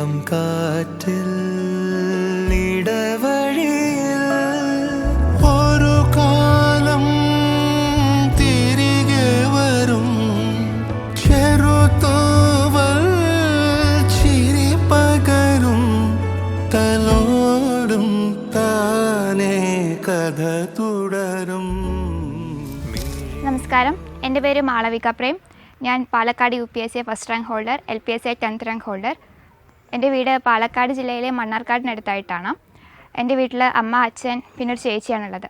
ഇളം കാറ്റിൽ ഇടവഴിയിൽ ഒരു കാലം തിരികെ വരും. ചെറുതൂവൽ ചിരി പകരും. തലോടും താനേ കഥ തുടരും. നമസ്കാരം. എന്റെ പേര് മാളവിക പ്രേം. ഞാൻ Palakkad U P S C first rank holder L P S C tenth rank holder. എന്റെ വീട് പാലക്കാട് ജില്ലയിലെ മണ്ണാർക്കാടിനടുത്തായിട്ടാണ്. എന്റെ വീട്ടിൽ അമ്മ അച്ഛൻ പിന്നെ ഒരു ചേച്ചിയാണുള്ളത്.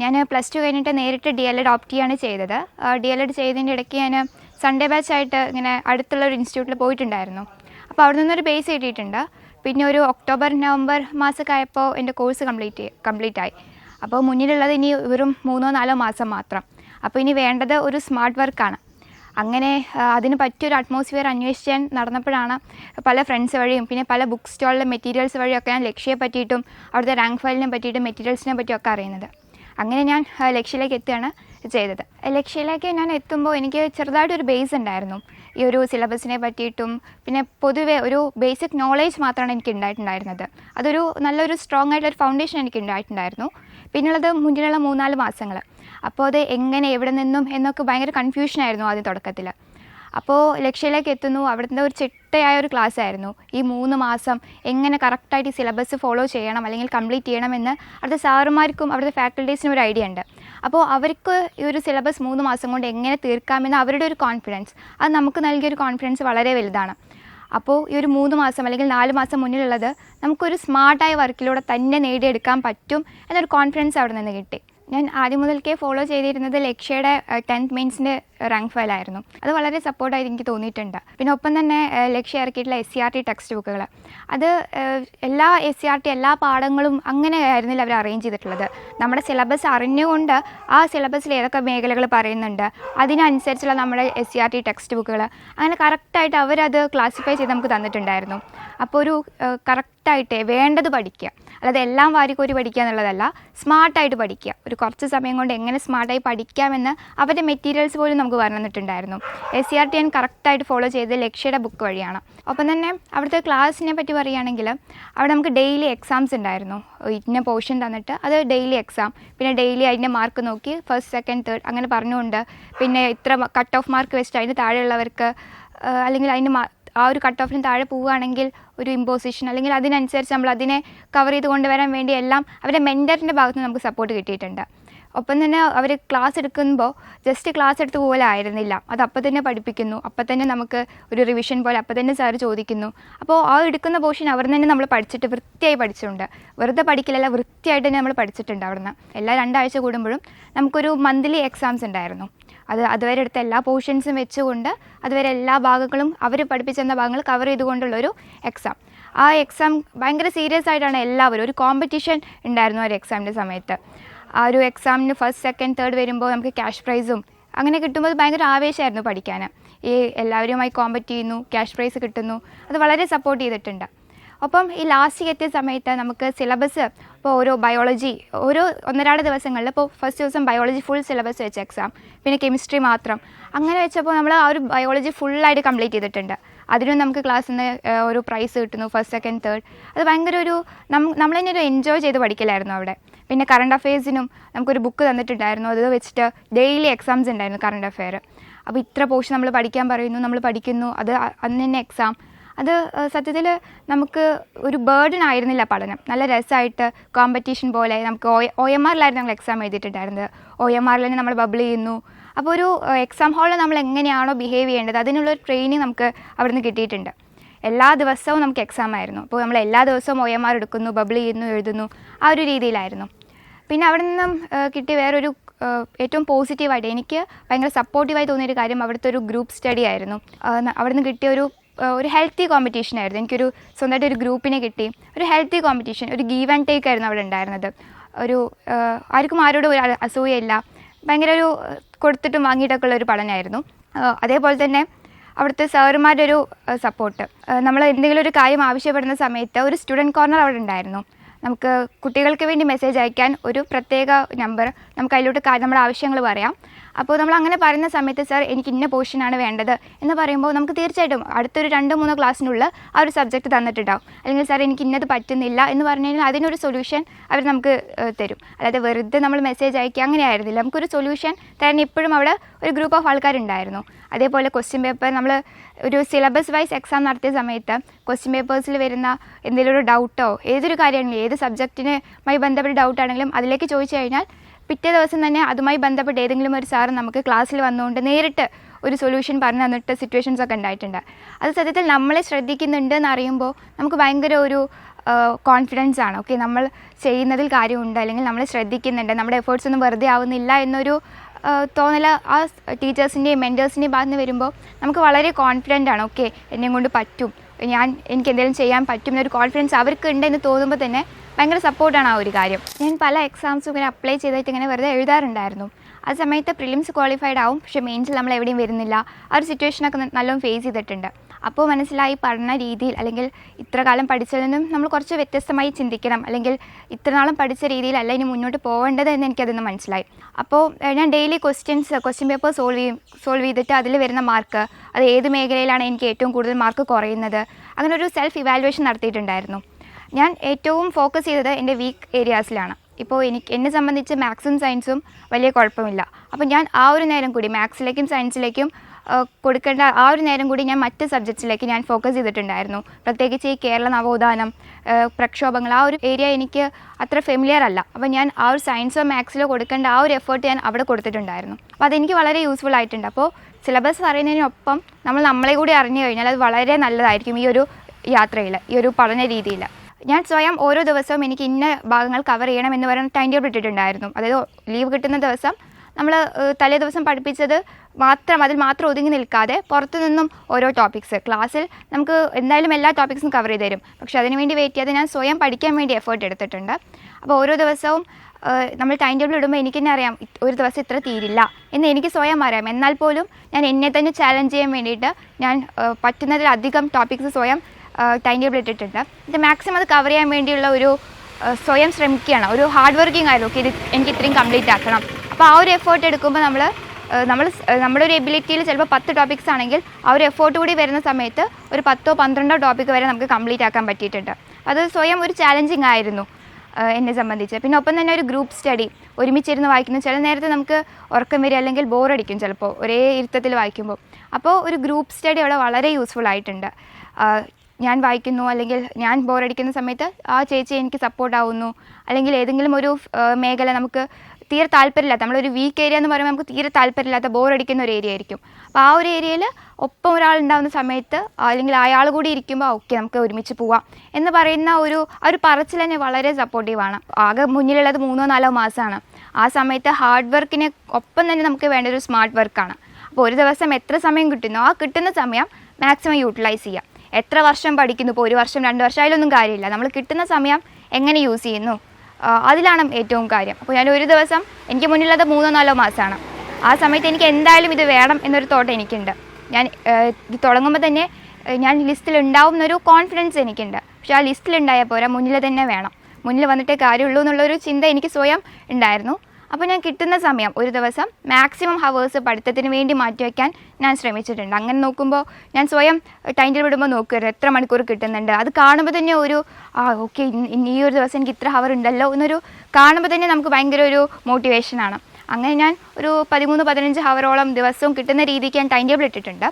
ഞാൻ പ്ലസ് ടു കഴിഞ്ഞിട്ട് നേരിട്ട് ഡി എൽ എഡ് ഓപ്റ്റ് ചെയ്യാണ് ചെയ്തത്. ഡി എൽ എഡ് ചെയ്തതിന്റെ ഇടയ്ക്ക് ഞാൻ സൺഡേ ബാച്ചായിട്ട് ഇങ്ങനെ അടുത്തുള്ള ഒരു ഇൻസ്റ്റിറ്റ്യൂട്ടിൽ പോയിട്ടുണ്ടായിരുന്നു. അപ്പോൾ അവിടെ നിന്നൊരു ബേസ് കിട്ടിയിട്ടുണ്ട്. പിന്നെ ഒരു ഒക്ടോബർ നവംബർ മാസമൊക്കെ ആയപ്പോൾ എന്റെ കോഴ്സ് കംപ്ലീറ്റ് കംപ്ലീറ്റ് ആയി. അപ്പോൾ മുന്നിലുള്ളത് ഇനി വെറും മൂന്നോ നാലോ മാസം മാത്രം. അപ്പോൾ ഇനി വേണ്ടത് ഒരു സ്മാർട്ട് വർക്കാണ് അങ്ങനെ അതിന് പറ്റിയൊരു അറ്റ്മോസ്ഫിയർ അന്വേഷിക്കാൻ നടന്നപ്പോഴാണ് പല ഫ്രണ്ട്സ് വഴിയും പിന്നെ പല ബുക്ക് സ്റ്റാളിലെ മെറ്റീരിയൽസ് വഴിയൊക്കെ ഞാൻ ലക്ഷ്യയെ പറ്റിയിട്ടും അവിടുത്തെ റാങ്ക് ഫയലിനെ പറ്റിയിട്ടും മെറ്റീരിയൽസിനെ പറ്റിയൊക്കെ അറിയുന്നത്. അങ്ങനെ ഞാൻ ലക്ഷ്യയിലേക്ക് എത്തുകയാണ് ചെയ്തത്. ലക്ഷ്യയിലേക്ക് ഞാൻ എത്തുമ്പോൾ എനിക്ക് ചെറുതായിട്ടൊരു ബേസ് ഉണ്ടായിരുന്നു. ഈ ഒരു സിലബസിനെ പറ്റിയിട്ടും പിന്നെ പൊതുവേ ഒരു ബേസിക് നോളേജ് മാത്രമാണ് എനിക്ക് ഉണ്ടായിട്ടുണ്ടായിരുന്നത്. അതൊരു നല്ലൊരു സ്ട്രോങ് ആയിട്ടുള്ള ഒരു ഫൗണ്ടേഷൻ എനിക്ക് ഉണ്ടായിട്ടുണ്ടായിരുന്നു. പിന്നുള്ളത് മുന്നിലുള്ള മൂന്നാൽ മാസങ്ങൾ അപ്പോൾ അത് എങ്ങനെ എവിടെ നിന്നും എന്നൊക്കെ ഭയങ്കര കൺഫ്യൂഷനായിരുന്നു ആദ്യം തുടക്കത്തിൽ അപ്പോൾ ലക്ഷ്യയിലേക്ക് എത്തുന്നു. അവിടുത്തെ ഒരു ചിട്ടയായ ഒരു ക്ലാസ് ആയിരുന്നു. ഈ മൂന്ന് മാസം എങ്ങനെ കറക്റ്റായിട്ട് ഈ സിലബസ് ഫോളോ ചെയ്യണം അല്ലെങ്കിൽ കംപ്ലീറ്റ് ചെയ്യണമെന്ന് അവിടുത്തെ സാറുമാർക്കും അവിടുത്തെ ഫാക്കൽറ്റീസിനും ഒരു ഐഡിയ ഉണ്ട്. അപ്പോൾ അവർക്ക് ഈ ഒരു സിലബസ് മൂന്ന് മാസം കൊണ്ട് എങ്ങനെ തീർക്കാമെന്ന് അവരുടെ ഒരു കോൺഫിഡൻസ് അത് നമുക്ക് നൽകിയ ഒരു കോൺഫിഡൻസ് വളരെ വലുതാണ്. അപ്പോൾ ഈ ഒരു മൂന്ന് മാസം അല്ലെങ്കിൽ നാല് മാസം മുന്നിലുള്ളത് നമുക്കൊരു സ്മാർട്ടായ വർക്കിലൂടെ തന്നെ നേടിയെടുക്കാൻ പറ്റും എന്നൊരു കോൺഫിഡൻസ് അവിടെ നിന്ന് കിട്ടി. ഞാൻ ആദ്യം മുതൽക്കേ ഫോളോ ചെയ്തിരുന്നത് ലക്ഷ്യയുടെ ടെൻത്ത് മെയിൻസിന്റെ റാങ്ക് ഫയലായിരുന്നു അത് വളരെ സപ്പോർട്ടായിട്ട് എനിക്ക് തോന്നിയിട്ടുണ്ട്. പിന്നെ ഒപ്പം തന്നെ Lakshya ഇറക്കിയിട്ടുള്ള S C R T text ബുക്കുകൾ അത് എല്ലാ എസ് സി ആർ ടി എല്ലാ പാഠങ്ങളും അങ്ങനെ ആയിരുന്നില്ല അവർ അറേഞ്ച് ചെയ്തിട്ടുള്ളത്. നമ്മുടെ സിലബസ് അറിഞ്ഞുകൊണ്ട് ആ സിലബസിൽ ഏതൊക്കെ മേഖലകൾ പറയുന്നുണ്ട് അതിനനുസരിച്ചുള്ള നമ്മുടെ S C R T text ബുക്കുകൾ അങ്ങനെ കറക്റ്റായിട്ട് അവരത് ക്ലാസിഫൈ ചെയ്ത് നമുക്ക് തന്നിട്ടുണ്ടായിരുന്നു. അപ്പോൾ ഒരു കറക്റ്റായിട്ട് വേണ്ടത് പഠിക്കുക. അല്ലാതെ എല്ലാം വാരിക്കോരി പഠിക്കുക എന്നുള്ളതല്ല സ്മാർട്ടായിട്ട് പഠിക്കുക. ഒരു കുറച്ച് സമയം കൊണ്ട് എങ്ങനെ സ്മാർട്ടായി പഠിക്കാമെന്ന് അവരുടെ മെറ്റീരിയൽസ് പോലും നമുക്ക് പറഞ്ഞിട്ടുണ്ടായിരുന്നു എസ് സി ആർ ടി ഞാൻ കറക്റ്റായിട്ട് ഫോളോ ചെയ്ത് ലക്ഷ്യയുടെ ബുക്ക് വഴിയാണ്. ഒപ്പം തന്നെ അവിടുത്തെ ക്ലാസ്സിനെ പറ്റി പറയുകയാണെങ്കിൽ അവിടെ നമുക്ക് ഡെയിലി എക്സാംസ് ഉണ്ടായിരുന്നു. ഇന്ന പോർഷൻ തന്നിട്ട് അത് ഡെയിലി എക്സാം. പിന്നെ ഡെയിലി അതിന്റെ മാർക്ക് നോക്കി ഫസ്റ്റ് സെക്കൻഡ് തേർഡ് അങ്ങനെ പറഞ്ഞുകൊണ്ട് പിന്നെ ഇത്ര കട്ട് ഓഫ് മാർക്ക് വെച്ചിട്ട് അതിന് താഴെയുള്ളവർക്ക് അല്ലെങ്കിൽ അതിന്റെ ആ ഒരു കട്ട് ഓഫിന് താഴെ പോവുകയാണെങ്കിൽ ഒരു ഇമ്പോസിഷൻ അല്ലെങ്കിൽ അതിനനുസരിച്ച് നമ്മൾ അതിനെ കവർ ചെയ്ത് കൊണ്ടുവരാൻ വേണ്ടി എല്ലാം അവരുടെ മെന്ററിന്റെ ഭാഗത്ത് നിന്ന് നമുക്ക് സപ്പോർട്ട് കിട്ടിയിട്ടുണ്ട്. ഒപ്പം തന്നെ അവർ ക്ലാസ് എടുക്കുമ്പോൾ ജസ്റ്റ് ക്ലാസ് എടുത്ത് പോലെ ആയിരുന്നില്ല. അത് അപ്പം തന്നെ പഠിപ്പിക്കുന്നു. അപ്പം തന്നെ നമുക്ക് ഒരു റിവിഷൻ പോലെ അപ്പം തന്നെ സാർ ചോദിക്കുന്നു. അപ്പോൾ ആ എടുക്കുന്ന പോർഷൻ അവർ തന്നെ നമ്മൾ പഠിച്ചിട്ട് വൃത്തിയായി പഠിച്ചിട്ടുണ്ട്. വെറുതെ പഠിക്കില്ലല്ല വൃത്തിയായിട്ട് തന്നെ നമ്മൾ പഠിച്ചിട്ടുണ്ട് അവിടുന്ന്. എല്ലാ രണ്ടാഴ്ച കൂടുമ്പോഴും നമുക്കൊരു മന്ത്ലി എക്സാംസ് ഉണ്ടായിരുന്നു. അത് അതുവരെ എടുത്ത എല്ലാ പോർഷൻസും വെച്ചുകൊണ്ട് അതുവരെ എല്ലാ ഭാഗങ്ങളും അവർ പഠിപ്പിച്ചെന്ന ഭാഗങ്ങൾ കവർ ചെയ്തുകൊണ്ടുള്ളൊരു എക്സാം ആ എക്സാം ഭയങ്കര സീരിയസ് ആയിട്ടാണ് എല്ലാവരും ഒരു കോമ്പറ്റീഷൻ ഉണ്ടായിരുന്നു ആ ഒരു എക്സാമിന്റെ സമയത്ത്. ആ ഒരു എക്സാമിന് ഫസ്റ്റ് സെക്കൻഡ് തേർഡ് വരുമ്പോൾ നമുക്ക് ക്യാഷ് പ്രൈസും അങ്ങനെ കിട്ടുമ്പോൾ അത് ഭയങ്കര ആവേശമായിരുന്നു പഠിക്കാൻ ഈ എല്ലാവരുമായി കോമ്പറ്റ് ചെയ്യുന്നു ക്യാഷ് പ്രൈസ് കിട്ടുന്നു. അത് വളരെ സപ്പോർട്ട് ചെയ്തിട്ടുണ്ട്. ഒപ്പം ഈ ലാസ്റ്റ് എത്തിയ സമയത്ത് നമുക്ക് സിലബസ് ഇപ്പോൾ ഓരോ ബയോളജി ഓരോ ഒന്നരാട് ദിവസങ്ങളിൽ ഇപ്പോൾ ഫസ്റ്റ് ദിവസം ബയോളജി ഫുൾ സിലബസ് വെച്ച എക്സാം പിന്നെ കെമിസ്ട്രി മാത്രം. അങ്ങനെ വെച്ചപ്പോൾ നമ്മൾ ആ ഒരു ബയോളജി ഫുള്ളായിട്ട് കംപ്ലീറ്റ് ചെയ്തിട്ടുണ്ട്. അതിനും നമുക്ക് ക്ലാസ്സിൽ നിന്ന് ഒരു പ്രൈസ് കിട്ടുന്നു ഫസ്റ്റ് സെക്കൻഡ് തേർഡ് അത് ഭയങ്കര ഒരു നമ്മൾ തന്നെ ഒരു എൻജോയ് ചെയ്ത് പഠിക്കലായിരുന്നു അവിടെ. പിന്നെ കറണ്ട് അഫെയർസിനും നമുക്കൊരു ബുക്ക് തന്നിട്ടുണ്ടായിരുന്നു. അത് വെച്ചിട്ട് ഡെയിലി എക്സാംസ് ഉണ്ടായിരുന്നു കറണ്ട് അഫെയർ അപ്പോൾ ഇത്ര പോർഷൻ നമ്മൾ പഠിക്കാൻ പറയുന്നു നമ്മൾ പഠിക്കുന്നു. അത് അന്ന് തന്നെ എക്സാം അത് സത്യത്തിൽ നമുക്ക് ഒരു ബേർഡൻ ആയിരുന്നില്ല പഠനം. നല്ല രസമായിട്ട് കോമ്പറ്റീഷൻ പോലെ നമുക്ക് ഒ എം ആറിലായിരുന്നു ഞങ്ങൾ എക്സാം എഴുതിയിട്ടുണ്ടായിരുന്നത്. ഒ എം ആറിൽ തന്നെ നമ്മൾ ബബിൾ ചെയ്യുന്നു. അപ്പോൾ ഒരു എക്സാം ഹാളിൽ നമ്മൾ എങ്ങനെയാണോ ബിഹേവ് ചെയ്യേണ്ടത് അതിനുള്ളൊരു ട്രെയിനിങ് നമുക്ക് അവിടുന്ന് കിട്ടിയിട്ടുണ്ട്. എല്ലാ ദിവസവും നമുക്ക് എക്സാം ആയിരുന്നു. അപ്പോൾ നമ്മൾ എല്ലാ ദിവസവും ഒ എം ആർ എടുക്കുന്നു ബബിൾ ചെയ്യുന്നു എഴുതുന്നു. ആ ഒരു രീതിയിലായിരുന്നു. പിന്നെ അവിടെ നിന്നും കിട്ടിയ വേറൊരു ഏറ്റവും പോസിറ്റീവായിട്ട് എനിക്ക് ഭയങ്കര സപ്പോർട്ടീവായി തോന്നിയൊരു കാര്യം അവിടുത്തെ ഒരു ഗ്രൂപ്പ് സ്റ്റഡി ആയിരുന്നു. ആ, ന- അവിടെ നിന്ന് കിട്ടിയ ഒരു ഒരു ഹെൽത്തി കോമ്പറ്റീഷൻ ആയിരുന്നു. എനിക്കൊരു സ്വന്തമായിട്ട് ഒരു ഗ്രൂപ്പിനെ കിട്ടി. ഒരു ഹെൽത്തി കോമ്പറ്റീഷൻ ഒരു ഗീവ് ആൻഡ് ടേക്ക് ആയിരുന്നു അവിടെ ഉണ്ടായിരുന്നത്. ഒരു ആർക്കും ആരോടും ഒരു അസൂയയില്ല. ഭയങ്കര ഒരു കൊടുത്തിട്ടും വാങ്ങിയിട്ടൊക്കെ ഉള്ള ഒരു പഠനമായിരുന്നു അതേപോലെ തന്നെ അവിടുത്തെ സാറുമാരുടെ ഒരു സപ്പോർട്ട് നമ്മൾ എന്തെങ്കിലും ഒരു കാര്യം ആവശ്യപ്പെടുന്ന സമയത്ത് ഒരു സ്റ്റുഡന്റ് കോർണർ അവിടെ ഉണ്ടായിരുന്നു. നമുക്ക് കുട്ടികൾക്ക് വേണ്ടി മെസ്സേജ് അയക്കാൻ ഒരു പ്രത്യേക നമ്പർ നമുക്ക് അതിലോട്ട് നമ്മുടെ ആവശ്യങ്ങൾ പറയാം. അപ്പോൾ നമ്മൾ അങ്ങനെ പറയുന്ന സമയത്ത് സർ എനിക്ക് ഇന്ന പോർഷനാണ് വേണ്ടത് എന്ന് പറയുമ്പോൾ നമുക്ക് തീർച്ചയായിട്ടും അടുത്തൊരു രണ്ടോ മൂന്നോ ക്ലാസ്സിനുള്ളിൽ ആ ഒരു സബ്ജക്റ്റ് തന്നിട്ടുണ്ടാവും. അല്ലെങ്കിൽ സാർ എനിക്ക് ഇന്നത് പറ്റുന്നില്ല എന്ന് പറഞ്ഞു കഴിഞ്ഞാൽ അതിനൊരു സൊല്യൂഷൻ അവർ നമുക്ക് തരും. അല്ലാതെ വെറുതെ നമ്മൾ മെസ്സേജ് അയക്കുക അങ്ങനെ ആയിരുന്നില്ല. നമുക്കൊരു സൊല്യൂഷൻ തരാൻ ഇപ്പോഴും അവിടെ ഒരു ഗ്രൂപ്പ് ഓഫ് ആൾക്കാരുണ്ടായിരുന്നു. അതേപോലെ ക്വസ്റ്റ്യൻ പേപ്പർ നമ്മൾ ഒരു സിലബസ് വൈസ് എക്സാം നടത്തിയ സമയത്ത് ക്വസ്റ്റ്യൻ പേപ്പേഴ്സിൽ വരുന്ന എന്തെങ്കിലും ഒരു ഡൗട്ടോ ഏതൊരു കാര്യമാണെങ്കിലും ഏത് സബ്ജക്റ്റിനുമായി ബന്ധപ്പെട്ട ഡൗട്ടാണെങ്കിലും അതിലേക്ക് ചോദിച്ചു കഴിഞ്ഞാൽ പിറ്റേ ദിവസം തന്നെ അതുമായി ബന്ധപ്പെട്ട് ഏതെങ്കിലും ഒരു സാറ് നമുക്ക് ക്ലാസ്സിൽ വന്നുകൊണ്ട് നേരിട്ട് ഒരു സൊല്യൂഷൻ പറഞ്ഞു തന്നിട്ട് സിറ്റുവേഷൻസ് ഒക്കെ ഉണ്ടായിട്ടുണ്ട്. അത് സത്യത്തിൽ നമ്മളെ ശ്രദ്ധിക്കുന്നുണ്ട് എന്ന് അറിയുമ്പോൾ നമുക്ക് ഭയങ്കര ഒരു കോൺഫിഡൻസ് ആണ്. ഓക്കെ നമ്മൾ ചെയ്യുന്നതിൽ കാര്യമുണ്ട് അല്ലെങ്കിൽ നമ്മളെ ശ്രദ്ധിക്കുന്നുണ്ട്. നമ്മുടെ എഫേർട്സ് ഒന്നും വെറുതെ ആവുന്നില്ല എന്നൊരു തോന്നൽ ആ ടീച്ചേഴ്സിന്റെയും മെന്റേഴ്സിന്റെയും ഭാഗത്ത് നിന്ന് വരുമ്പോൾ നമുക്ക് വളരെ കോൺഫിഡന്റ് ആണ്. ഓക്കെ എന്നെ കൊണ്ട് പറ്റും. ഞാൻ എനിക്ക് എന്തെങ്കിലും ചെയ്യാൻ പറ്റും എന്നൊരു കോൺഫിഡൻസ് അവർക്ക് ഉണ്ടെന്ന് തോന്നുമ്പോൾ തന്നെ ഭയങ്കര സപ്പോർട്ടാണ് ആ ഒരു കാര്യം. ഞാൻ പല എക്സാംസും ഇങ്ങനെ അപ്ലൈ ചെയ്തിട്ട് ഇങ്ങനെ വെറുതെ എഴുതാറുണ്ടായിരുന്നു. ആ സമയത്ത് പ്രിലിംസ് ക്വാളിഫൈഡ് ആവും. പക്ഷേ മെയിൻസിൽ നമ്മൾ എവിടെയും വരുന്നില്ല. ആ ഒരു സിറ്റുവേഷനൊക്കെ നല്ലോണം ഫേസ് ചെയ്തിട്ടുണ്ട്. അപ്പോൾ മനസ്സിലായി പഠന രീതിയിൽ അല്ലെങ്കിൽ ഇത്ര കാലം പഠിച്ചതിൽ നിന്നും നമ്മൾ കുറച്ച് വ്യത്യസ്തമായി ചിന്തിക്കണം. അല്ലെങ്കിൽ ഇത്രനാളും പഠിച്ച രീതിയിലല്ല ഇനി മുന്നോട്ട് പോകേണ്ടത് എന്ന് എനിക്കതൊന്ന് മനസ്സിലായി. അപ്പോൾ ഞാൻ daily questions question paper solve ചെയ്യും സോൾവ് ചെയ്തിട്ട് അതിൽ വരുന്ന മാർക്ക് അത് ഏത് മേഖലയിലാണ് എനിക്ക് ഏറ്റവും കൂടുതൽ മാർക്ക് കുറയുന്നത്? അങ്ങനെ ഒരു സെൽഫ് ഇവാലുവേഷൻ നടത്തിയിട്ടുണ്ടായിരുന്നു. ഞാൻ ഏറ്റവും ഫോക്കസ് ചെയ്തത് എന്റെ വീക്ക് ഏരിയാസിലാണ് ഇപ്പോൾ എനിക്ക് എന്നെ സംബന്ധിച്ച് മാത്സും സയൻസും വലിയ കുഴപ്പമില്ല. അപ്പോൾ ഞാൻ ആ ഒരു നേരം കൂടി മാത്സിലേക്കും സയൻസിലേക്കും കൊടുക്കേണ്ട ആ ഒരു നേരം കൂടി ഞാൻ മറ്റ് സബ്ജക്ട്സിലേക്ക് ഞാൻ ഫോക്കസ് ചെയ്തിട്ടുണ്ടായിരുന്നു. പ്രത്യേകിച്ച് ഈ കേരള നവോത്ഥാനം പ്രക്ഷോഭങ്ങൾ ആ ഒരു ഏരിയ എനിക്ക് അത്ര ഫെമിലിയർ അല്ല. അപ്പോൾ ഞാൻ ആ ഒരു സയൻസോ മാത്സിലോ കൊടുക്കേണ്ട ആ ഒരു എഫേർട്ട് ഞാൻ അവിടെ കൊടുത്തിട്ടുണ്ടായിരുന്നു. അപ്പോൾ അതെനിക്ക് വളരെ യൂസ്ഫുൾ ആയിട്ടുണ്ട്. അപ്പോൾ സിലബസ് അറിയുന്നതിനൊപ്പം നമ്മൾ നമ്മളെ കൂടി അറിഞ്ഞു കഴിഞ്ഞാൽ അത് വളരെ നല്ലതായിരിക്കും ഈ ഒരു യാത്രയിൽ ഈ ഒരു പഠന രീതിയിൽ ഞാൻ സ്വയം ഓരോ ദിവസവും എനിക്ക് ഇന്ന ഭാഗങ്ങൾ കവർ ചെയ്യണം എന്ന് പറയുന്ന ടൈം ടേബിൾ ഇട്ടിട്ടുണ്ടായിരുന്നു. അതായത് ലീവ് കിട്ടുന്ന ദിവസം നമ്മൾ തലേ ദിവസം പഠിപ്പിച്ചത് മാത്രം അതിൽ മാത്രം ഒതുങ്ങി നിൽക്കാതെ പുറത്തു നിന്നും ഓരോ ടോപ്പിക്സ് ക്ലാസ്സിൽ നമുക്ക് എന്തായാലും എല്ലാ ടോപ്പിക്സും കവർ ചെയ്ത് തരും. പക്ഷേ അതിന് വേണ്ടി വെയിറ്റ് ചെയ്യാതെ ഞാൻ സ്വയം പഠിക്കാൻ വേണ്ടി എഫേർട്ട് എടുത്തിട്ടുണ്ട്. അപ്പോൾ ഓരോ ദിവസവും നമ്മൾ ടൈം ടേബിൾ ഇടുമ്പോൾ എനിക്ക് തന്നെ അറിയാം ഒരു ദിവസം ഇത്ര തീരില്ല എന്ന് എനിക്ക് സ്വയം അറിയാം. എന്നാൽ പോലും ഞാൻ എന്നെ തന്നെ ചാലഞ്ച് ചെയ്യാൻ വേണ്ടിയിട്ട് ഞാൻ പറ്റുന്നതിലധികം ടോപ്പിക്സ് സ്വയം ടൈം ടേബിൾ ഇട്ടിട്ടുണ്ട്. ഇത് മാക്സിമം അത് കവർ ചെയ്യാൻ വേണ്ടിയുള്ള ഒരു സ്വയം ശ്രമിക്കുകയാണ്. ഒരു ഹാർഡ് വർക്കിംഗ് ആയിരുന്നു. ഓക്കെ ഇത് എനിക്ക് ഇത്രയും കംപ്ലീറ്റ് ആക്കണം. അപ്പോൾ ആ ഒരു എഫേർട്ട് എടുക്കുമ്പോൾ നമ്മൾ നമ്മൾ നമ്മുടെ ഒരു എബിലിറ്റിയിൽ ചിലപ്പോൾ പത്ത് ടോപ്പിക്സ് ആണെങ്കിൽ ആ ഒരു എഫേർട്ട് കൂടി വരുന്ന സമയത്ത് ഒരു പത്തോ പന്ത്രണ്ടോ ടോപ്പിക് വരെ നമുക്ക് കംപ്ലീറ്റ് ആക്കാൻ പറ്റിയിട്ടുണ്ട്. അത് സ്വയം ഒരു ചാലഞ്ചിങ് ആയിരുന്നു എന്നെ സംബന്ധിച്ച്. പിന്നെ ഒപ്പം തന്നെ ഒരു ഗ്രൂപ്പ് സ്റ്റഡി ഒരുമിച്ചിരുന്ന് വായിക്കുന്ന ചില നേരത്തെ നമുക്ക് ഉറക്കം വരിക അല്ലെങ്കിൽ ബോറടിക്കും ചിലപ്പോൾ ഒരേ ഇരുത്തത്തിൽ വായിക്കുമ്പോൾ അപ്പോൾ ഒരു ഗ്രൂപ്പ് സ്റ്റഡി അവിടെ വളരെ യൂസ്ഫുൾ ആയിട്ടുണ്ട്. ഞാൻ വായിക്കുന്നു അല്ലെങ്കിൽ ഞാൻ ബോറടിക്കുന്ന സമയത്ത് ആ ചേച്ചി എനിക്ക് സപ്പോർട്ട് ആവുന്നു. അല്ലെങ്കിൽ ഏതെങ്കിലും ഒരു മേഖല നമുക്ക് തീരെ താല്പര്യമില്ലാത്ത നമ്മളൊരു വീക്ക് ഏരിയ എന്ന് പറയുമ്പോൾ നമുക്ക് തീരെ താല്പര്യമില്ലാത്ത ബോറടിക്കുന്ന ഒരു ഏരിയ ആയിരിക്കും. അപ്പോൾ ആ ഒരു ഏരിയയിൽ ഒപ്പം ഒരാൾ ഉണ്ടാകുന്ന സമയത്ത് അല്ലെങ്കിൽ അയാൾ കൂടി ഇരിക്കുമ്പോൾ ഓക്കെ നമുക്ക് ഒരുമിച്ച് പോവാം. എന്ന് പറയുന്ന ഒരു ഒരു പറച്ചിൽ തന്നെ വളരെ സപ്പോർട്ടീവാണ് ആകെ മുന്നിലുള്ളത് മൂന്നോ നാലോ മാസമാണ് ആ സമയത്ത് ഹാർഡ് വർക്കിന് ഒപ്പം തന്നെ നമുക്ക് വേണ്ട ഒരു സ്മാർട്ട് വർക്കാണ് അപ്പോൾ ഒരു ദിവസം എത്ര സമയം കിട്ടുന്നോ ആ കിട്ടുന്ന സമയം മാക്സിമം യൂട്ടിലൈസ് ചെയ്യാം. എത്ര വർഷം പഠിക്കുന്നു? ഇപ്പോൾ ഒരു വർഷം രണ്ട് വർഷം അതിലൊന്നും കാര്യമില്ല. നമ്മൾ കിട്ടുന്ന സമയം എങ്ങനെ യൂസ് ചെയ്യുന്നു? അതിലാണ് ഏറ്റവും കാര്യം. അപ്പോൾ ഞാൻ ഒരു ദിവസം എനിക്ക് മുന്നിലത് മൂന്നോ നാലോ മാസമാണ്. ആ സമയത്ത് എനിക്ക് എന്തായാലും ഇത് വേണം എന്നൊരു തോട്ട് എനിക്കുണ്ട്. ഞാൻ ഇത് തുടങ്ങുമ്പോൾ തന്നെ ഞാൻ ലിസ്റ്റിൽ ഉണ്ടാവും എന്നൊരു കോൺഫിഡൻസ് എനിക്കുണ്ട്. പക്ഷേ ആ ലിസ്റ്റിൽ ഉണ്ടായാൽ പോരാ മുന്നിൽ തന്നെ വേണം. മുന്നിൽ വന്നിട്ടേ കാര്യമുള്ളൂ എന്നുള്ളൊരു ചിന്ത എനിക്ക് സ്വയം ഉണ്ടായിരുന്നു. അപ്പോൾ ഞാൻ കിട്ടുന്ന സമയം ഒരു ദിവസം മാക്സിമം ഹവേഴ്സ് പഠിത്തത്തിന് വേണ്ടി മാറ്റിവെക്കാൻ ഞാൻ ശ്രമിച്ചിട്ടുണ്ട്. അങ്ങനെ നോക്കുമ്പോൾ ഞാൻ സ്വയം ടൈം ടേബിൾ ഇടുമ്പോൾ എത്ര മണിക്കൂർ കിട്ടുന്നുണ്ട്? അത് കാണുമ്പോൾ തന്നെ ഒരു ആ ഓക്കെ ഈ ഒരു ദിവസം എനിക്ക് ഇത്ര ഹവർ ഉണ്ടല്ലോ എന്നൊരു കാണുമ്പോൾ തന്നെ നമുക്ക് ഭയങ്കര ഒരു മോട്ടിവേഷനാണ് അങ്ങനെ ഞാൻ ഒരു പതിമൂന്ന് പതിനഞ്ച് ഹവറോളം ദിവസവും കിട്ടുന്ന രീതിക്ക് ഞാൻ ടൈം ടേബിൾ ഇട്ടിട്ടുണ്ട്.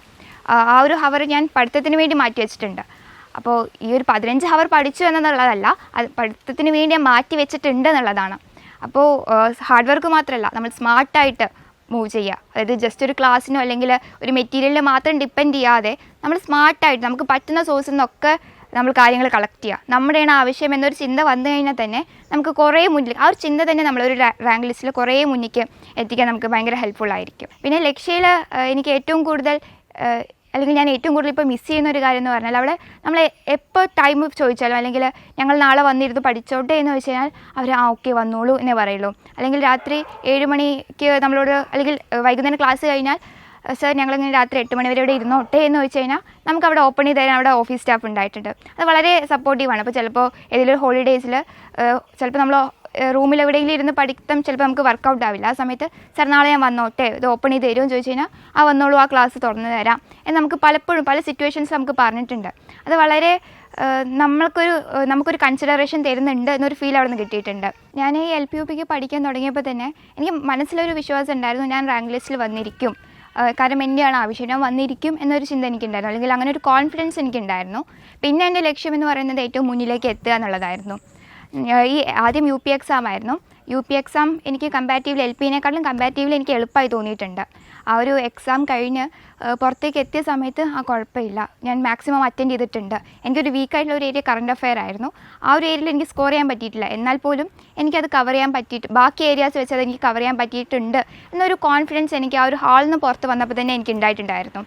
ആ ഒരു ഹവർ ഞാൻ പഠിത്തത്തിന് വേണ്ടി മാറ്റി വെച്ചിട്ടുണ്ട്. അപ്പോൾ ഈ ഒരു പതിനഞ്ച് ഹവർ പഠിച്ചു എന്നുള്ളതല്ല അത് പഠിത്തത്തിന് വേണ്ടി മാറ്റി വെച്ചിട്ടുണ്ട് എന്നുള്ളതാണ്. അപ്പോൾ ഹാർഡ് വർക്ക് മാത്രമല്ല നമ്മൾ സ്മാർട്ടായിട്ട് മൂവ് ചെയ്യുക അതായത് ജസ്റ്റ് ഒരു ക്ലാസ്സിനോ അല്ലെങ്കിൽ ഒരു മെറ്റീരിയലിൽ മാത്രം ഡിപ്പെൻഡ് ചെയ്യാതെ നമ്മൾ സ്മാർട്ടായിട്ട് നമുക്ക് പറ്റുന്ന സോഴ്സിൽ നിന്നൊക്കെ നമ്മൾ കാര്യങ്ങൾ കളക്ട് ചെയ്യുക നമ്മുടെയാണ് ആവശ്യം എന്നൊരു ചിന്ത വന്നു കഴിഞ്ഞാൽ തന്നെ നമുക്ക് കുറേ മുന്നിൽ ആ ഒരു ചിന്ത തന്നെ നമ്മളൊരു റാങ്ക് ലിസ്റ്റിൽ കുറേ മുന്നിലേക്ക് എത്തിക്കാൻ നമുക്ക് ഭയങ്കര ഹെൽപ്ഫുൾ ആയിരിക്കും. പിന്നെ ലക്ഷ്യയിൽ എനിക്ക് ഏറ്റവും കൂടുതൽ അല്ലെങ്കിൽ ഞാൻ ഏറ്റവും കൂടുതൽ ഇപ്പോൾ മിസ് ചെയ്യുന്ന ഒരു കാര്യം എന്ന് പറഞ്ഞാൽ അവിടെ നമ്മൾ എപ്പോൾ ടൈം ചോദിച്ചാലും അല്ലെങ്കിൽ ഞങ്ങൾ നാളെ വന്നിരുന്ന് പഠിച്ചോട്ടെ എന്ന് വെച്ച് കഴിഞ്ഞാൽ അവർ ആ ഓക്കെ വന്നോളൂ എന്നേ പറയുള്ളൂ. അല്ലെങ്കിൽ രാത്രി ഏഴ് മണിക്ക് നമ്മളോട് അല്ലെങ്കിൽ വൈകുന്നേരം ക്ലാസ് കഴിഞ്ഞാൽ സർ ഞങ്ങളിങ്ങനെ രാത്രി എട്ട് മണി വരെ ഇവിടെ ഇരുന്നോട്ടെ എന്ന് വെച്ച് കഴിഞ്ഞാൽ നമുക്ക് അവിടെ ഓപ്പൺ ചെയ്ത് തരാൻ അവിടെ ഓഫീസ് സ്റ്റാഫ് ഉണ്ടായിട്ടുണ്ട്. അത് വളരെ സപ്പോർട്ടീവാണ് അപ്പോൾ ചിലപ്പോൾ ഏതെങ്കിലും ഹോളിഡേയ്സിൽ ചിലപ്പോൾ നമ്മൾ റൂമിൽ എവിടെയെങ്കിലും ഇരുന്ന് പഠിത്തം ചിലപ്പോൾ നമുക്ക് വർക്കൗട്ട് ആവില്ല. ആ സമയത്ത് സാർ നാളെ ഞാൻ വന്നോട്ടെ? ഇത് ഓപ്പൺ ചെയ്ത് തരുമോ? എന്ന് ചോദിച്ചു കഴിഞ്ഞാൽ ആ വന്നോളൂ ആ ക്ലാസ് തുറന്നു തരാം. എന്ന് നമുക്ക് പലപ്പോഴും പല സിറ്റുവേഷൻസ് നമുക്ക് പറഞ്ഞിട്ടുണ്ട്. അത് വളരെ നമ്മൾക്കൊരു നമുക്കൊരു കൺസിഡറേഷൻ തരുന്നുണ്ട് എന്നൊരു ഫീൽ അവിടെ നിന്ന് കിട്ടിയിട്ടുണ്ട്. ഞാൻ ഈ എൽ പി യു പിക്ക് പഠിക്കാൻ തുടങ്ങിയപ്പോൾ തന്നെ എനിക്ക് മനസ്സിലൊരു വിശ്വാസം ഉണ്ടായിരുന്നു ഞാൻ റാങ്ക് ലിസ്റ്റിൽ വന്നിരിക്കും. കാരണം എന്റെയാണ് ആവശ്യം ഞാൻ വന്നിരിക്കും എന്നൊരു ചിന്ത എനിക്കുണ്ടായിരുന്നു. അല്ലെങ്കിൽ അങ്ങനെ ഒരു കോൺഫിഡൻസ് എനിക്കുണ്ടായിരുന്നു. പിന്നെ എന്റെ ലക്ഷ്യം എന്ന് പറയുന്നത് ഏറ്റവും മുന്നിലേക്ക് എത്തുക എന്നുള്ളതായിരുന്നു. ഈ ആദ്യം യു പി എക്സാം ആയിരുന്നു. യു പി എക്സാം എനിക്ക് കമ്പാരിറ്റീവ്ലി എൽ പിനേക്കാളും കമ്പാരിറ്റീവ്ലി എനിക്ക് എളുപ്പമായി തോന്നിയിട്ടുണ്ട്. ആ ഒരു എക്സാം കഴിഞ്ഞ് പുറത്തേക്ക് എത്തിയ സമയത്ത് ആ കുഴപ്പമില്ല. ഞാൻ മാക്സിമം അറ്റൻഡ് ചെയ്തിട്ടുണ്ട്. എനിക്കൊരു വീക്കായിട്ടുള്ള ഒരു ഏരിയ കറണ്ട് അഫെയർ ആയിരുന്നു. ആ ഒരു ഏരിയയിൽ എനിക്ക് സ്കോർ ചെയ്യാൻ പറ്റിയിട്ടില്ല. എന്നാൽ പോലും എനിക്കത് കവർ ചെയ്യാൻ പറ്റിയിട്ട് ബാക്കി ഏരിയാസ് വെച്ച് എനിക്ക് കവർ ചെയ്യാൻ പറ്റിയിട്ടുണ്ട് എന്നൊരു കോൺഫിഡൻസ് എനിക്ക് ആ ഒരു ഹാളിൽ നിന്ന് പുറത്ത് വന്നപ്പോൾ തന്നെ എനിക്ക് ഉണ്ടായിട്ടുണ്ടായിരുന്നു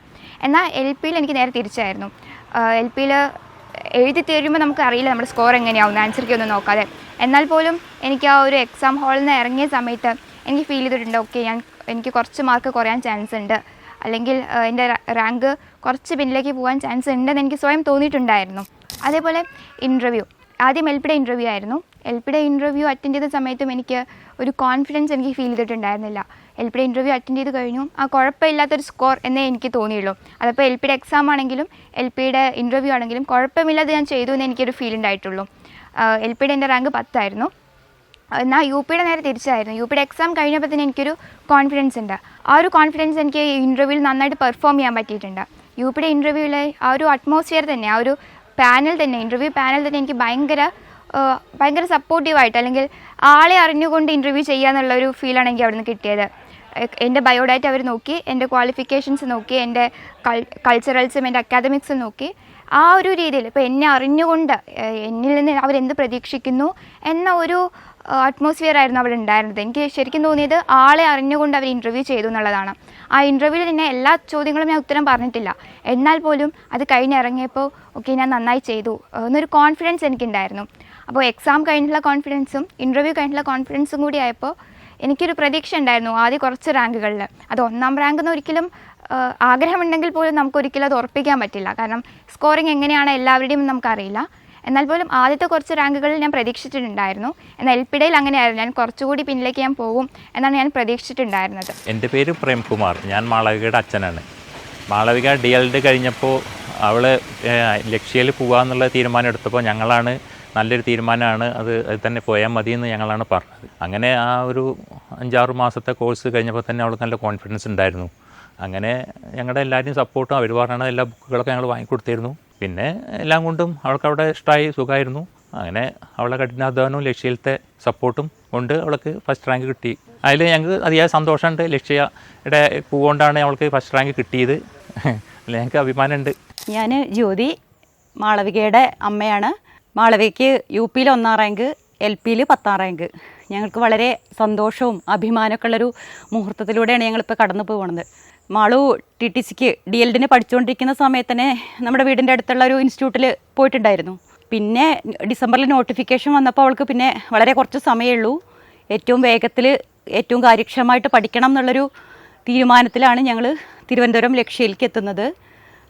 എന്നാൽ എൽ പിയിൽ എനിക്ക് നേരെ തിരിച്ചായിരുന്നു. എൽ പിയിൽ എഴുതി തീരുമ്പോൾ നമുക്ക് അറിയില്ല നമ്മുടെ സ്കോർ എങ്ങനെയാവും. ആൻസർക്ക് ഒന്നും നോക്കാതെ. എന്നാൽ പോലും എനിക്ക് ആ ഒരു എക്സാം ഹാളിൽ നിന്ന് ഇറങ്ങിയ സമയത്ത് എനിക്ക് ഫീൽ ചെയ്തിട്ടുണ്ട് ഓക്കെ ഞാൻ എനിക്ക് കുറച്ച് മാർക്ക് കുറയാൻ ചാൻസ് ഉണ്ട്. അല്ലെങ്കിൽ എന്റെ റാങ്ക് കുറച്ച് പിന്നിലേക്ക് പോകാൻ ചാൻസ് ഉണ്ടെന്ന് എനിക്ക് സ്വയം തോന്നിയിട്ടുണ്ടായിരുന്നു. അതേപോലെ ഇന്റർവ്യൂ ആദ്യം എൽ പിയുടെ ഇന്റർവ്യൂ ആയിരുന്നു. എൽ പിയുടെ ഇന്റർവ്യൂ അറ്റൻഡ് ചെയ്ത സമയത്തും എനിക്ക് ഒരു കോൺഫിഡൻസ് എനിക്ക് ഫീൽ ചെയ്തിട്ടുണ്ടായിരുന്നില്ല. എൽ പിയുടെ ഇന്റർവ്യൂ അറ്റൻഡ് ചെയ്ത് കഴിഞ്ഞു. ആ കുഴപ്പമില്ലാത്തൊരു സ്കോർ എന്നേ എനിക്ക് തോന്നിയുള്ളൂ. അതപ്പോൾ എൽ പിയുടെ എക്സാം ആണെങ്കിലും എൽ പിയുടെ ഇന്റർവ്യൂ ആണെങ്കിലും കുഴപ്പമില്ലാതെ ഞാൻ ചെയ്തു എന്ന് എനിക്കൊരു ഫീൽ ഉണ്ടായിട്ടുള്ളൂ. എൽ പിയുടെ എന്റെ റാങ്ക് പത്തായിരുന്നു. എന്നാൽ യു പിയുടെ നേരെ തിരിച്ചായിരുന്നു. യു പിയുടെ എക്സാം കഴിഞ്ഞപ്പോൾ തന്നെ എനിക്കൊരു കോൺഫിഡൻസ് ഉണ്ട്. ആ ഒരു കോൺഫിഡൻസ് എനിക്ക് ഇന്റർവ്യൂവിൽ നന്നായിട്ട് പെർഫോം ചെയ്യാൻ പറ്റിയിട്ടുണ്ട്. യു പിയുടെ ഇന്റർവ്യൂവിലെ ആ ഒരു അറ്റ്മോസ്ഫിയർ തന്നെ ആ ഒരു പാനൽ തന്നെ ഇന്റർവ്യൂ പാനൽ തന്നെ എനിക്ക് ഭയങ്കര ഭയങ്കര സപ്പോർട്ടീവായിട്ട് അല്ലെങ്കിൽ ആളെ അറിഞ്ഞുകൊണ്ട് ഇന്റർവ്യൂ ചെയ്യുക എന്നുള്ള ഒരു ഫീലാണ് എനിക്ക് അവിടെ നിന്ന് കിട്ടിയത് എന്റെ ബയോഡാറ്റ അവർ നോക്കി എന്റെ ക്വാളിഫിക്കേഷൻസ് നോക്കി എന്റെ കൾ കൾച്ചറൽസും എന്റെ അക്കാദമിക്സും നോക്കി. ആ ഒരു രീതിയിൽ ഇപ്പോൾ എന്നെ അറിഞ്ഞുകൊണ്ട് എന്നിൽ നിന്ന് അവരെന്ത് പ്രതീക്ഷിക്കുന്നു എന്ന ഒരു അറ്റ്മോസ്ഫിയർ ആയിരുന്നു അവിടെ ഉണ്ടായിരുന്നത്. എനിക്ക് ശരിക്കും തോന്നിയത് ആളെ അറിഞ്ഞുകൊണ്ട് അവർ ഇന്റർവ്യൂ ചെയ്തു എന്നുള്ളതാണ്. ആ ഇന്റർവ്യൂവിൽ തന്നെ എല്ലാ ചോദ്യങ്ങളും ഞാൻ ഉത്തരം പറഞ്ഞിട്ടില്ല. എന്നാൽ പോലും അത് കഴിഞ്ഞിറങ്ങിയപ്പോൾ ഓക്കെ ഞാൻ നന്നായി ചെയ്തു. എന്നൊരു കോൺഫിഡൻസ് എനിക്കുണ്ടായിരുന്നു. അപ്പോൾ എക്സാം കഴിഞ്ഞിട്ടുള്ള കോൺഫിഡൻസും ഇന്റർവ്യൂ കഴിഞ്ഞിട്ടുള്ള കോൺഫിഡൻസും കൂടി ആയപ്പോൾ എനിക്കൊരു പ്രതീക്ഷ ഉണ്ടായിരുന്നു ആദ്യ കുറച്ച് റാങ്കുകളിൽ അത് ഒന്നാം റാങ്ക് എന്ന് ഒരിക്കലും ആഗ്രഹമുണ്ടെങ്കിൽ പോലും നമുക്ക് ഒരിക്കലും അത് ഉറപ്പിക്കാൻ പറ്റില്ല. കാരണം സ്കോറിങ് എങ്ങനെയാണ് എല്ലാവരുടെയും നമുക്കറിയില്ല. എന്നാൽ പോലും ആദ്യത്തെ കുറച്ച് റാങ്കുകളിൽ ഞാൻ പ്രതീക്ഷിച്ചിട്ടുണ്ടായിരുന്നു. എന്നാൽ എൽ പിടയിൽ അങ്ങനെയായിരുന്നു. ഞാൻ കുറച്ചുകൂടി പിന്നിലേക്ക് ഞാൻ പോകും എന്നാണ് ഞാൻ പ്രതീക്ഷിച്ചിട്ടുണ്ടായിരുന്നത്. എന്റെ പേര് പ്രേംകുമാർ. ഞാൻ മാളവികയുടെ അച്ഛനാണ്. മാളവിക ഡി എൽ ഡി കഴിഞ്ഞപ്പോൾ അവൾ ലക്ഷ്യയിൽ പോകാമെന്നുള്ള തീരുമാനം എടുത്തപ്പോൾ ഞങ്ങളാണ് നല്ലൊരു തീരുമാനമാണ് അത് തന്നെ പോയാൽ മതി എന്ന് ഞങ്ങളാണ് പറഞ്ഞത്. അങ്ങനെ ആ ഒരു അഞ്ചാറ് മാസത്തെ കോഴ്സ് കഴിഞ്ഞപ്പോൾ തന്നെ അവൾക്ക് നല്ല കോൺഫിഡൻസ് ഉണ്ടായിരുന്നു. അങ്ങനെ ഞങ്ങളുടെ എല്ലാവരും സപ്പോർട്ടും അവർ പറയുന്ന എല്ലാ ബുക്കുകളൊക്കെ ഞങ്ങൾ വാങ്ങിക്കൊടുത്തിരുന്നു. പിന്നെ എല്ലാം കൊണ്ടും അവൾക്ക് അവിടെ ഇഷ്ടമായി സുഖമായിരുന്നു. അങ്ങനെ അവളെ കഠിനാധ്വാനവും ലക്ഷ്യയിലത്തെ സപ്പോർട്ടും കൊണ്ട് അവൾക്ക് ഫസ്റ്റ് റാങ്ക് കിട്ടി. അതിൽ ഞങ്ങൾക്ക് അതിയായ സന്തോഷമുണ്ട്. ലക്ഷ്യയുടെ പൂകൊണ്ടാണ് അവൾക്ക് ഫസ്റ്റ് റാങ്ക് കിട്ടിയത്. ഞങ്ങൾക്ക് അഭിമാനമുണ്ട്. ഞാൻ ജ്യോതി മാളവികയുടെ അമ്മയാണ്. മാളവികയ്ക്ക് യു പിയിൽ ഒന്നാം റാങ്ക് എൽ പിയിൽ പത്താം റാങ്ക് ഞങ്ങൾക്ക് വളരെ സന്തോഷവും അഭിമാനമൊക്കെ ഉള്ളൊരു മുഹൂർത്തത്തിലൂടെയാണ് ഞങ്ങളിപ്പോൾ കടന്നു പോകുന്നത്. മാളു ടി ടി സിക്ക് ഡി എൽ ഡിന് പഠിച്ചുകൊണ്ടിരിക്കുന്ന സമയത്ത് തന്നെ നമ്മുടെ വീടിന്റെ അടുത്തുള്ള ഒരു ഇൻസ്റ്റിറ്റ്യൂട്ടിൽ പോയിട്ടുണ്ടായിരുന്നു. പിന്നെ ഡിസംബറിൽ നോട്ടിഫിക്കേഷൻ വന്നപ്പോൾ അവൾക്ക് പിന്നെ വളരെ കുറച്ച് സമയമേ ഉള്ളൂ ഏറ്റവും വേഗത്തിൽ ഏറ്റവും കാര്യക്ഷമമായിട്ട് പഠിക്കണം എന്നുള്ളൊരു തീരുമാനത്തിലാണ് ഞങ്ങൾ തിരുവനന്തപുരം ലക്ഷ്യയിലേക്ക് എത്തുന്നത്.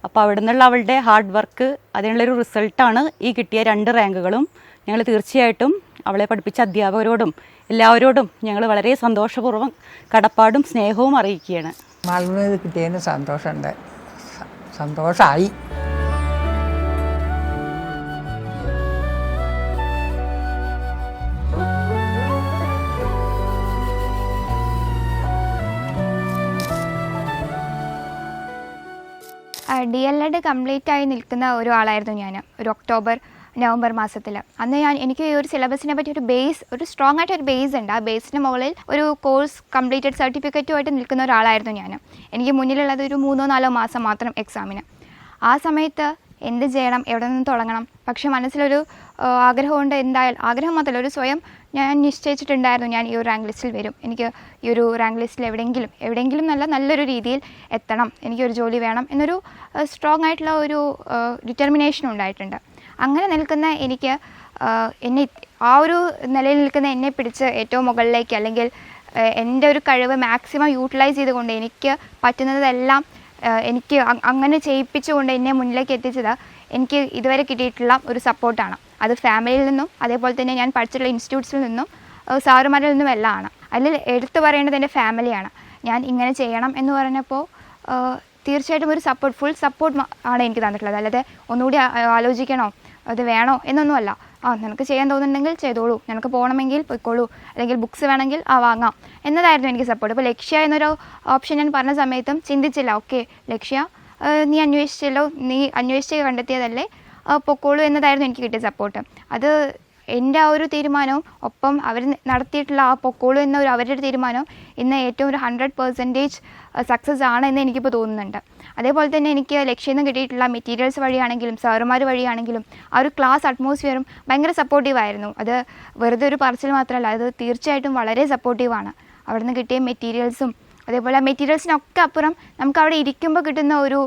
അപ്പോൾ അവിടെ നിന്നുള്ള അവളുടെ ഹാർഡ് വർക്ക് അതിനുള്ളൊരു റിസൾട്ടാണ് ഈ കിട്ടിയ രണ്ട് റാങ്കുകളും. ഞങ്ങൾ തീർച്ചയായിട്ടും അവളെ പഠിപ്പിച്ച അധ്യാപകരോടും എല്ലാവരോടും ഞങ്ങൾ വളരെ സന്തോഷപൂർവം കടപ്പാടും സ്നേഹവും അറിയിക്കുകയാണ്. മാളിന് ഇത് കിട്ടിയതിന് സന്തോഷമുണ്ട്. സന്തോഷമായി ഡി എൽ എഡ് കംപ്ലീറ്റ് ആയി നിൽക്കുന്ന ഒരാളായിരുന്നു ഞാൻ ഒരു ഒക്ടോബർ നവംബർ മാസത്തിൽ അന്ന് ഞാൻ എനിക്ക് ഒരു സിലബസിനെ പറ്റി ഒരു ബേസ് ഒരു സ്ട്രോങ് ആയിട്ട് ഒരു ബേസ് ഉണ്ട്. ആ ബേസിന് മുകളിൽ ഒരു കോഴ്സ് കംപ്ലീറ്റഡ് സർട്ടിഫിക്കറ്റുമായിട്ട് നിൽക്കുന്ന ഒരാളായിരുന്നു ഞാൻ എനിക്ക് മുന്നിലുള്ളത് ഒരു മൂന്നോ നാലോ മാസം മാത്രം എക്സാമിന് ആ സമയത്ത് എന്ത് ചെയ്യണം? എവിടെ നിന്ന് തുടങ്ങണം? പക്ഷേ മനസ്സിലൊരു ആഗ്രഹമുണ്ട് എന്തായാലും ആഗ്രഹം മാത്രമല്ല ഒരു സ്വയം ഞാൻ നിശ്ചയിച്ചിട്ടുണ്ടായിരുന്നു ഞാൻ ഈ ഒരു റാങ്ക് ലിസ്റ്റിൽ വരും. എനിക്ക് ഈ ഒരു റാങ്ക് ലിസ്റ്റിൽ എവിടെയെങ്കിലും എവിടെയെങ്കിലും നല്ല നല്ലൊരു രീതിയിൽ എത്തണം. എനിക്കൊരു ജോലി വേണം എന്നൊരു സ്ട്രോങ് ആയിട്ടുള്ള ഒരു ഡിറ്റർമിനേഷൻ ഉണ്ടായിട്ടുണ്ട്. അങ്ങനെ നിൽക്കുന്ന എനിക്ക് എന്നെ ആ ഒരു നിലയിൽ നിൽക്കുന്ന എന്നെ പിടിച്ച് ഏറ്റവും മുകളിലേക്ക് അല്ലെങ്കിൽ എന്റെ ഒരു കഴിവ് മാക്സിമം യൂട്ടിലൈസ് ചെയ്തുകൊണ്ട് എനിക്ക് പറ്റുന്നതെല്ലാം എനിക്ക് അങ്ങനെ ചെയ്യിപ്പിച്ചുകൊണ്ട് എന്നെ മുന്നിലേക്ക് എത്തിച്ചത് എനിക്ക് ഇതുവരെ കിട്ടിയിട്ടുള്ള ഒരു സപ്പോർട്ടാണ് അത് ഫാമിലിയിൽ നിന്നും അതേപോലെ തന്നെ ഞാൻ പഠിച്ചിട്ടുള്ള ഇൻസ്റ്റിറ്റ്യൂട്ട്സിൽ നിന്നും സാറുമാരിൽ നിന്നും എല്ലാം ആണ് അതിൽ എടുത്തു പറയേണ്ടത് എന്റെ ഫാമിലിയാണ് ഞാൻ ഇങ്ങനെ ചെയ്യണം എന്ന് പറഞ്ഞപ്പോൾ തീർച്ചയായിട്ടും ഒരു സപ്പോർട്ട് ഫുൾ സപ്പോർട്ട് ആണ് എനിക്ക് തന്നിട്ടുള്ളത്. അല്ലാതെ ഒന്നുകൂടി ആലോചിക്കണോ? അത് വേണോ എന്നൊന്നുമല്ല. ആ നിനക്ക് ചെയ്യാൻ തോന്നുന്നുണ്ടെങ്കിൽ ചെയ്തോളൂ. നിനക്ക് പോകണമെങ്കിൽ പോയിക്കോളൂ. അല്ലെങ്കിൽ ബുക്ക്സ് വേണമെങ്കിൽ ആ വാങ്ങാം. എന്നതായിരുന്നു എനിക്ക് സപ്പോർട്ട് ഇപ്പോൾ ലക്ഷ്യ എന്നൊരു ഓപ്ഷൻ ഞാൻ പറഞ്ഞ സമയത്തും ചിന്തിച്ചില്ല. ഓക്കെ ലക്ഷ്യ നീ അന്വേഷിച്ചല്ലോ. നീ അന്വേഷിച്ച് കണ്ടെത്തിയതല്ലേ? പൊക്കോളൂ എന്നതായിരുന്നു എനിക്ക് കിട്ടിയ സപ്പോർട്ട് അത് എന്റെ ആ ഒരു തീരുമാനവും ഒപ്പം അവർ നടത്തിയിട്ടുള്ള ആ പൊക്കോളു എന്ന ഒരു അവരുടെ തീരുമാനവും ഇന്ന് ഏറ്റവും ഒരു ഹൺഡ്രഡ് പെർസെന്റേജ് സക്സസ് ആണ് എന്ന് എനിക്കിപ്പോൾ തോന്നുന്നുണ്ട്. അതേപോലെ തന്നെ എനിക്ക് ലക്ഷ്യം നിന്ന് കിട്ടിയിട്ടുള്ള മെറ്റീരിയൽസ് വഴിയാണെങ്കിലും സാറുമാർ വഴിയാണെങ്കിലും ആ ഒരു ക്ലാസ് അറ്റ്മോസ്ഫിയറും ഭയങ്കര സപ്പോർട്ടീവ് ആയിരുന്നു. അത് വെറുതെ ഒരു പറച്ചിൽ മാത്രമല്ല അത് തീർച്ചയായിട്ടും വളരെ സപ്പോർട്ടീവാണ് അവിടുന്ന് കിട്ടിയ മെറ്റീരിയൽസും അതേപോലെ ആ മെറ്റീരിയൽസിനൊക്കെ അപ്പുറം നമുക്ക് അവിടെ ഇരിക്കുമ്പോൾ കിട്ടുന്ന ഒരു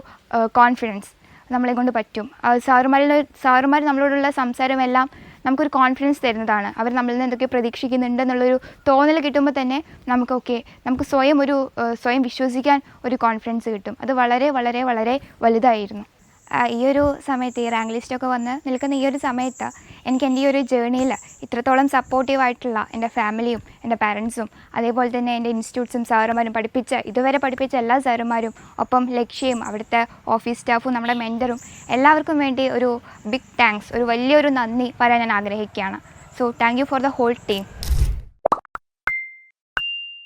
കോൺഫിഡൻസ് നമ്മളെ കൊണ്ട് പറ്റും. സാറുമാരിൽ സാറുമാർ നമ്മളോടുള്ള സംസാരമെല്ലാം നമുക്കൊരു കോൺഫിഡൻസ് തരുന്നതാണ്. അവർ നമ്മളിൽ നിന്ന് എന്തൊക്കെ പ്രതീക്ഷിക്കുന്നുണ്ട് എന്നുള്ളൊരു തോന്നൽ കിട്ടുമ്പോൾ തന്നെ നമുക്കൊക്കെ നമുക്ക് സ്വയം ഒരു സ്വയം വിശ്വസിക്കാൻ ഒരു കോൺഫിഡൻസ് കിട്ടും. അത് വളരെ വളരെ വളരെ വലുതായിരുന്നു. ഈ ഒരു സമയത്ത് ഈ റാങ്ക് ലിസ്റ്റൊക്കെ വന്ന് നിൽക്കുന്ന ഈ ഒരു സമയത്ത് എനിക്ക് എന്റെ ഈ ഒരു ജേണിയിൽ ഇത്രത്തോളം സപ്പോർട്ടീവ് ആയിട്ടുള്ള എന്റെ ഫാമിലിയും എന്റെ പാരൻസും അതേപോലെ തന്നെ എന്റെ ഇൻസ്റ്റിറ്റ്യൂട്ട്സും സാറുമാരും പഠിപ്പിച്ച ഇതുവരെ പഠിപ്പിച്ച എല്ലാ സാറുമാരും ഒപ്പം ലക്ഷ്യയും അവിടുത്തെ ഓഫീസ് സ്റ്റാഫും നമ്മുടെ മെന്ററും എല്ലാവർക്കും വേണ്ടി ഒരു ബിഗ് താങ്ക്സ് ഒരു വലിയൊരു നന്ദി പറയാൻ ഞാൻ ആഗ്രഹിക്കുകയാണ്. So thank you for the whole team